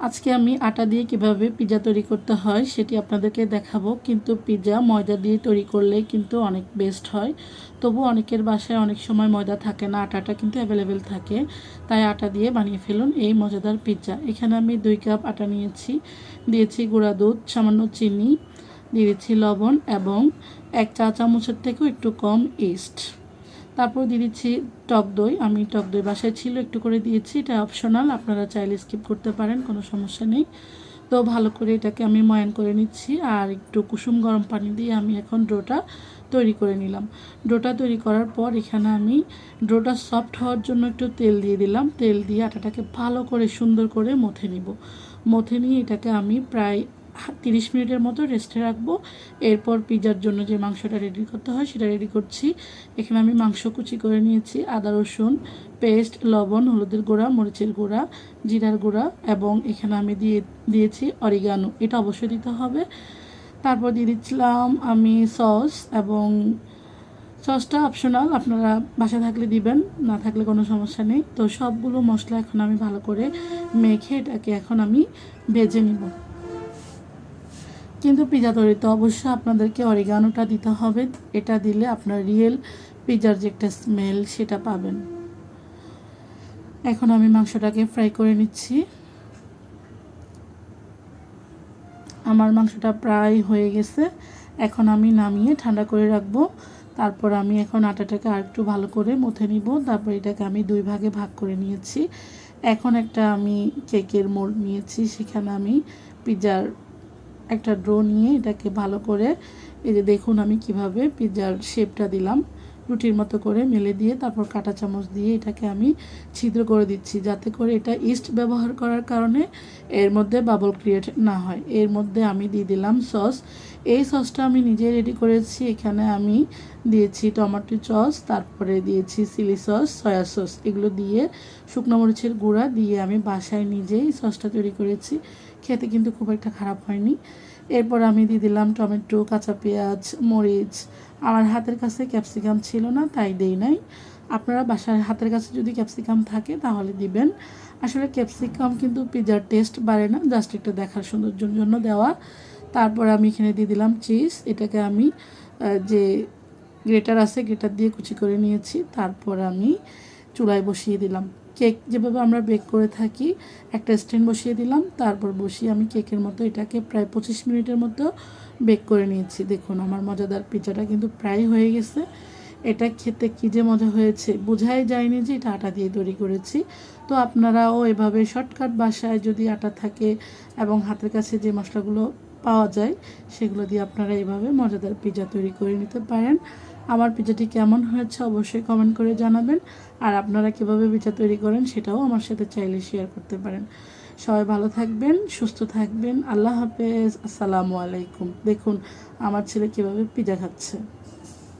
আজকে আমি আটা দিয়ে কীভাবে পিৎজা তৈরি করতে হয় সেটি আপনাদেরকে দেখাবো। কিন্তু পিৎজা ময়দা দিয়ে তৈরি করলে কিন্তু অনেক বেস্ট হয়। তবু অনেকের বাসায় অনেক সময় ময়দা থাকে না, আটাটা কিন্তু অ্যাভেলেবেল থাকে। তাই আটা দিয়ে বানিয়ে ফেলুন এই মজাদার পিৎজা এখানে আমি দুই কাপ আটা নিয়েছি। দিয়েছি গুঁড়া দুধ, সামান্য চিনি, দিয়েছি লবণ এবং এক চা চামচের থেকেও একটু কম ইস্ট তারপর দিয়ে দিচ্ছি টক দই। আমি টক দই বাসায় ছিল, একটু করে দিয়েছি। এটা অপশনাল আপনারা চাইলে স্কিপ করতে পারেন, কোনো সমস্যা নেই। তো ভালো করে এটাকে আমি ময়ান করে নিচ্ছি, আর একটু কুসুম গরম পানি দিয়ে আমি এখন ডোটা তৈরি করে নিলাম। ডোটা তৈরি করার পর এখানে আমি ডোটা সফট হওয়ার জন্য একটু তেল দিয়ে দিলাম। তেল দিয়ে আটাটাকে ভালো করে সুন্দর করে মথে নিব। মথে নিয়ে এটাকে আমি প্রায় তিরিশ মিনিটের মতো রেস্টে রাখব। এরপর পিজার জন্য যে মাংসটা রেডি করতে হয় সেটা রেডি করছি। এখানে আমি মাংস কুচি করে নিয়েছি, আদা, রসুন পেস্ট লবণ, হলুদের গুঁড়া, মরিচের গুঁড়া, জিরার গুঁড়া এবং এখানে আমি দিয়ে, দিয়েছি অরিগানো এটা অবশ্যই দিতে হবে। তারপর দিয়ে দিচ্ছিলাম আমি সস এবং সসটা অপশনাল আপনারা বাসায় থাকলে দিবেন, না থাকলে কোনো সমস্যা নেই। তো সবগুলো মশলা এখন আমি ভালো করে মেখে এটাকে এখন আমি ভেজে নিব। কিন্তু পিজা তৈরিতে অবশ্যই আপনাদেরকে অরিগানোটা দিতে হবে। এটা দিলে আপনার রিয়েল পিজার যে একটা স্মেল, সেটা পাবেন। এখন আমি মাংসটাকে ফ্রাই করে নিচ্ছি। আমার মাংসটা প্রায় হয়ে গেছে। এখন আমি নামিয়ে ঠান্ডা করে রাখব। তারপর আমি এখন আটাটাকে আর একটু ভালো করে মথে নিব। তারপর এটাকে আমি দুই ভাগে ভাগ করে নিয়েছি। এখন একটা আমি কেকের মোড় নিয়েছি। সেখানে আমি পিজার একটা ড্রো নিয়ে এটাকে ভালো করে এই যে দেখুন আমি কীভাবে পিৎজার শেপটা দিলাম, রুটির মতো করে মেলে দিয়ে তারপর কাঁটা চামচ দিয়ে এটাকে আমি ছিদ্র করে দিচ্ছি যাতে করে এটা ইস্ট ব্যবহার করার কারণে এর মধ্যে বাবল ক্রিয়েট না হয়। এর মধ্যে আমি দিয়ে দিলাম সস। এই সসটা আমি নিজে রেডি করেছি। এখানে আমি দিয়েছি টমেটো সস, তারপরে দিয়েছি চিলি সস সয়া সস এগুলো দিয়ে শুকনো মরিচের গুঁড়া দিয়ে আমি বাসায় নিজেই সসটা তৈরি করেছি। খেতে কিন্তু খুব একটা খারাপ হয়নি। এরপর আমি দিয়ে দিলাম টমেটো, কাঁচা পেঁয়াজ, মরিচ। আমার হাতের কাছে ক্যাপসিকাম ছিল না, তাই দেই নাই। আপনারা বাসার হাতের কাছে যদি ক্যাপসিকাম থাকে, তাহলে দিবেন। আসলে ক্যাপসিকাম কিন্তু পিজার টেস্ট বাড়ে না, জাস্ট একটা দেখার সৌন্দর্যের জন্য দেওয়া। তারপর আমি এখানে দিয়ে দিলাম চিজ। এটাকে আমি যে গ্রেটার আছে, গ্রেটার দিয়ে কুচি করে নিয়েছি। তারপর আমি চুলায় বসিয়ে দিলাম। কেক যেভাবে আমরা বেক করে থাকি, একটা স্ট্যান্ড বসিয়ে দিলাম, তারপর বসিয়ে আমি কেকের মতো এটাকে প্রায় পঁচিশ মিনিটের মতো বেক করে নিয়েছি। দেখুন, আমার মজাদার পিজাটা কিন্তু প্রায় হয়ে গেছে। এটা খেতে কী যে মজা হয়েছে, বোঝাই যায়নি যে এটা আটা দিয়ে তৈরি করেছি। তো আপনারাও এভাবে শর্টকাট বাসায় যদি আটা থাকে এবং হাতের কাছে যে মশলাগুলো পাওয়া যায়, সেগুলো দিয়ে আপনারা এইভাবে মজাদার পিজা তৈরি করে নিতে পারেন। আমার পিজাটি কেমন হয়েছে অবশ্যই কমেন্ট করে জানাবেন। আর আপনারা কীভাবে পিজা তৈরি করেন সেটাও আমার সাথে চাইলে শেয়ার করতে পারেন। সবাই ভালো থাকবেন, সুস্থ থাকবেন। আল্লাহ হাফেজ। আসসালামু আলাইকুম। দেখুন, আমার ছেলে কীভাবে পিজা খাচ্ছে।